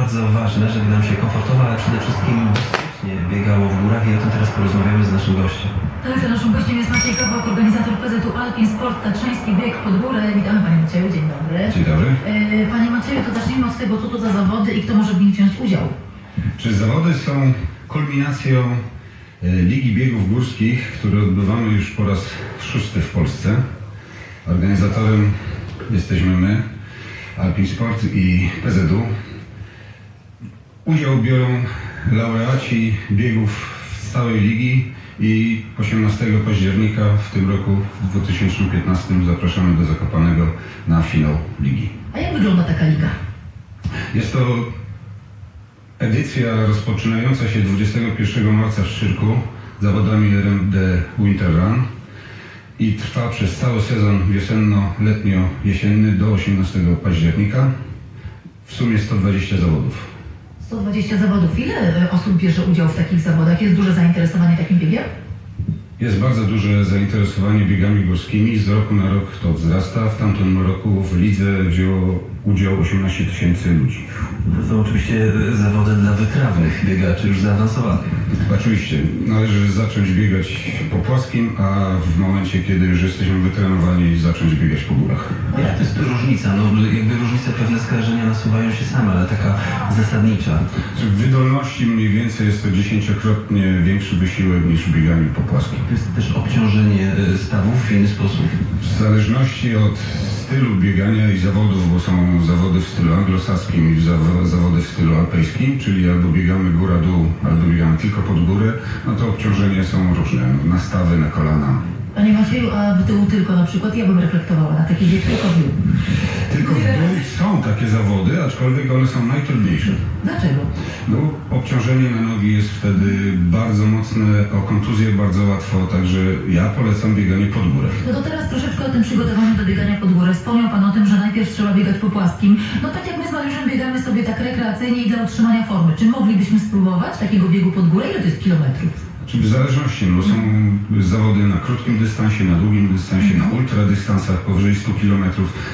bardzo ważne, żeby nam się komfortowo, ale przede wszystkim bezpiecznie biegało w górach i o tym teraz porozmawiamy z naszym gościem. Także naszym gościem jest Maciej Kawałek, organizator PZU Alpin Sport Tatrzański Bieg pod górę. Witamy Panie Macieju, dzień dobry. Dzień dobry. E, Panie Macieju, to zacznijmy od tego, co to za zawody i kto może w nich wziąć udział. Czy zawody są kulminacją e, Ligi Biegów Górskich, które odbywamy już po raz szósty w Polsce? Organizatorem jesteśmy my, Alpin Sport i PZU. Udział biorą laureaci biegów z całej ligi i 18 października w tym roku, w 2015 zapraszamy do Zakopanego na finał ligi. A jak wygląda taka liga? Jest to edycja rozpoczynająca się 21 marca w Szczyrku zawodami RMD Winter Run i trwa przez cały sezon wiosenno-letnio-jesienny do 18 października. W sumie 120 zawodów. 120 zawodów. Ile e, osób bierze udział w takich zawodach? Jest duże zainteresowanie takim biegiem? Jest bardzo duże zainteresowanie biegami górskimi. Z roku na rok to wzrasta. W tamtym roku w lidze wzięło udział 18 tysięcy ludzi. To są oczywiście zawody dla wytrawnych biegaczy, już zaawansowanych. Oczywiście, należy zacząć biegać po płaskim, a w momencie, kiedy już jesteśmy wytrenowani, zacząć biegać po górach. Jak to jest różnica? No jakby różnice pewne skojarzenia nasuwają się same, ale taka zasadnicza. W wydolności mniej więcej jest to dziesięciokrotnie większy wysiłek niż w bieganiu po płaskim. To jest też obciążenie e, stawów w inny sposób. W zależności od stylu biegania i zawodów, bo są zawody w stylu anglosaskim i zaw- zawody w stylu alpejskim, czyli albo biegamy góra-dół, albo biegamy tylko pod górę, no to obciążenia są różne. Na stawy, na kolana. Panie Macieju, a w tyłu tylko na przykład? Ja bym reflektowała na taki bieg tylko w. Tylko w są takie zawody, aczkolwiek one są najtrudniejsze. Dlaczego? No, obciążenie na nogi jest wtedy bardzo mocne, o kontuzję bardzo łatwo, także ja polecam bieganie pod górę. No to teraz troszeczkę o tym przygotowaniu do biegania pod górę. Wspomniał Pan o tym, że najpierw trzeba biegać po płaskim. No tak jak my z Mariuszem biegamy sobie tak rekreacyjnie i dla utrzymania formy. Czy moglibyśmy spróbować takiego biegu pod górę? Ile to jest kilometrów? Czy w zależności, no są zawody na krótkim dystansie, na długim dystansie, na ultradystansach powyżej 100 km,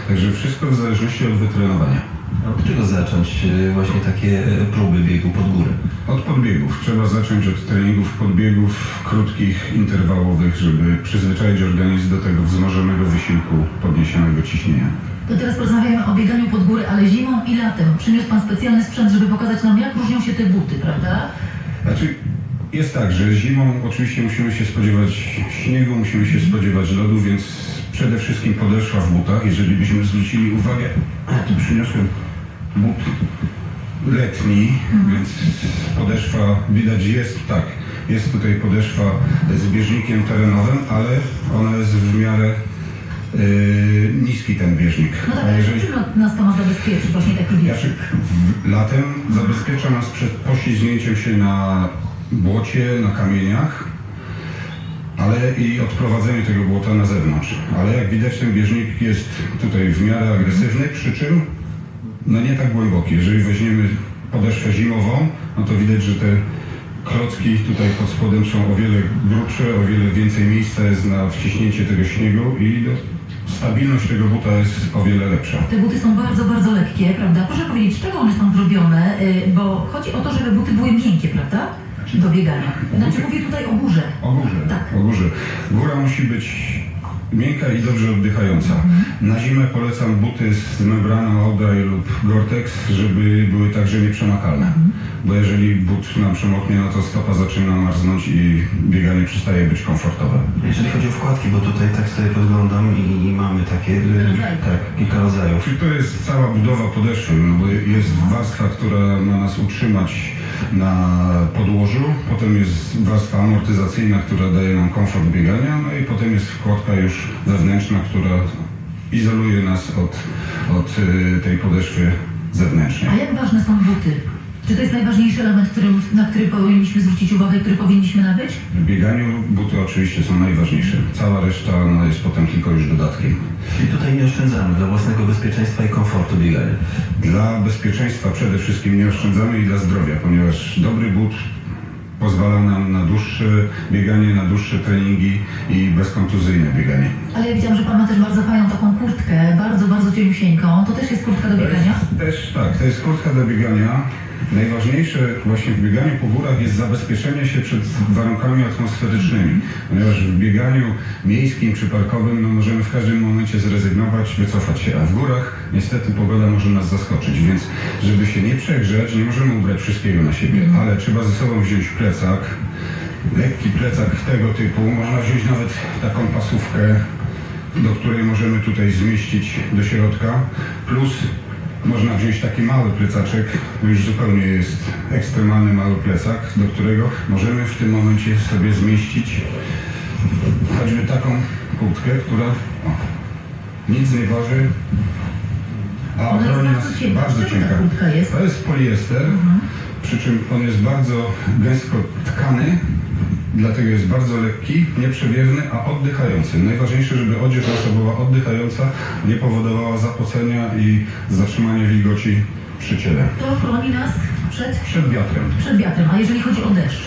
także wszystko w zależności od wytrenowania. A Od czego zacząć e, właśnie takie e, próby biegu pod górę? Od podbiegów. Trzeba zacząć od treningów podbiegów krótkich, interwałowych, żeby przyzwyczaić organizm do tego wzmożonego wysiłku podniesionego ciśnienia. To teraz porozmawiamy o bieganiu pod górę, ale zimą i latem. Przyniósł Pan specjalny sprzęt, żeby pokazać nam, jak różnią się te buty, prawda? Znaczy, jest tak, że zimą oczywiście musimy się spodziewać śniegu, musimy się spodziewać lodu, więc przede wszystkim podeszła w butach. Jeżeli byśmy zwrócili uwagę, ja tu przyniosłem but letni, więc podeszwa widać jest, tak, jest tutaj podeszwa z bieżnikiem terenowym, ale ona jest w miarę yy, niski ten bieżnik. No tak, A ale jeżeli- czym nas to ma zabezpieczyć, właśnie taki? Jaszek w- latem zabezpiecza nas przed poślizgnięciem się na błocie, na kamieniach, ale i odprowadzenie tego błota na zewnątrz. Ale jak widać ten bieżnik jest tutaj w miarę agresywny, przy czym no nie tak głęboki. Jeżeli weźmiemy podeszwę zimową, no to widać, że te klocki tutaj pod spodem są o wiele grubsze, o wiele więcej miejsca jest na wciśnięcie tego śniegu i no, stabilność tego buta jest o wiele lepsza. Te buty są bardzo, bardzo lekkie, prawda? Proszę powiedzieć, z czego one są zrobione, Y, bo chodzi o to, żeby buty były miękkie, prawda? Do biegania. Znaczy mówię tutaj o górze. O górze, Tak. o górze. Góra musi być miękka i dobrze oddychająca. Na zimę polecam buty z membraną Audrey lub Gore-Tex, żeby były także nieprzemakalne. Bo jeżeli but nam przemoknie, no to stopa zaczyna marznąć i bieganie przestaje być komfortowe. Jeżeli chodzi o wkładki, bo tutaj tak sobie podglądam i, i mamy takie, Rodzajów. tak, kilka rodzajów. Czyli to jest cała budowa podeszwy, no bo warstwa, która ma nas utrzymać na podłożu, potem jest warstwa amortyzacyjna, która daje nam komfort biegania, no i potem jest wkładka już wewnętrzna, która izoluje nas od, od y, tej podeszwy zewnętrznej. A jak ważne są buty? Czy to jest najważniejszy element, który, na który powinniśmy zwrócić uwagę, który powinniśmy nabyć? W bieganiu buty oczywiście są najważniejsze. Cała reszta no, jest potem tylko już dodatkiem. I tutaj nie oszczędzamy dla własnego bezpieczeństwa i komfortu biegania. Dla bezpieczeństwa przede wszystkim nie oszczędzamy i dla zdrowia, ponieważ dobry but pozwala nam na dłuższe bieganie, na dłuższe treningi i bezkontuzyjne bieganie. Ale ja widziałam, że pan ma też bardzo fajną taką kurtkę, bardzo, bardzo cieniusieńką. To też jest kurtka do To biegania? jest też tak, to jest kurtka do biegania. Najważniejsze właśnie w bieganiu po górach jest zabezpieczenie się przed warunkami atmosferycznymi, ponieważ w bieganiu miejskim czy parkowym no, możemy w każdym momencie zrezygnować, wycofać się, a w górach niestety pogoda może nas zaskoczyć, więc żeby się nie przegrzać, nie możemy ubrać wszystkiego na siebie, ale trzeba ze sobą wziąć plecak, lekki plecak tego typu, można wziąć nawet taką pasówkę, do której możemy tutaj zmieścić do środka, plus można wziąć taki mały plecaczek, już zupełnie jest ekstremalny mały plecak, do którego możemy w tym momencie sobie zmieścić choćby taką kurtkę, która o, nic nie waży, a Ona broni bardzo nas cienka. bardzo cienka. To jest poliester, przy czym on jest bardzo gęsto tkany, dlatego jest bardzo lekki, nieprzewierny, a oddychający. Najważniejsze, żeby odzież nasza była oddychająca, nie powodowała zapocenia i zatrzymania wilgoci przy ciele. To chroni nas przed, Przed wiatrem. przed wiatrem. A jeżeli chodzi o deszcz?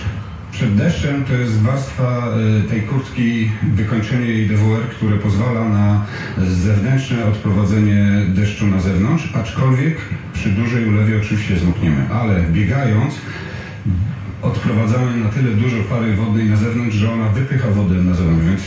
Przed deszczem to jest warstwa y, tej kurtki, wykończenie jej DWR, które pozwala na zewnętrzne odprowadzenie deszczu na zewnątrz, aczkolwiek przy dużej ulewie oczywiście zmokniemy, ale biegając odprowadzamy na tyle dużo pary wodnej na zewnątrz, że ona wypycha wodę na zewnątrz, więc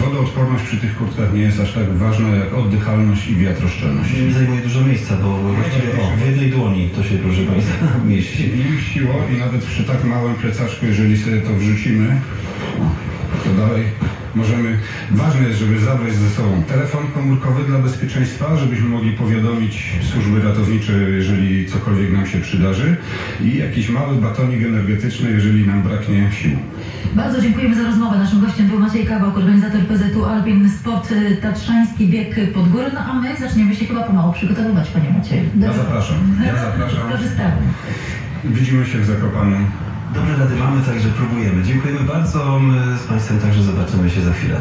wodoodporność przy tych kurtkach nie jest aż tak ważna jak oddychalność i wiatroszczelność. Nie zajmuje dużo miejsca, bo właściwie o, w jednej dłoni to się, proszę Państwa, mieści. Nie mieściło i nawet przy tak małym plecaczku, jeżeli sobie to wrzucimy, to dalej możemy. Ważne jest, żeby zabrać ze sobą telefon komórkowy dla bezpieczeństwa, żebyśmy mogli powiadomić służby ratownicze, jeżeli cokolwiek nam się przydarzy i jakiś mały batonik energetyczny, jeżeli nam braknie sił. Bardzo dziękujemy za rozmowę. Naszym gościem był Maciej Kawałk, organizator PZU Alpin Sport y, Tatrzański Bieg pod górę. No a my zaczniemy się chyba pomału przygotowywać, Panie Macieju. Ja zapraszam. Ja zapraszam. Skorzystamy. Widzimy się w Zakopanu. Dobre rady mamy, także próbujemy. Dziękujemy bardzo. My z Państwem także zobaczymy się za chwilę.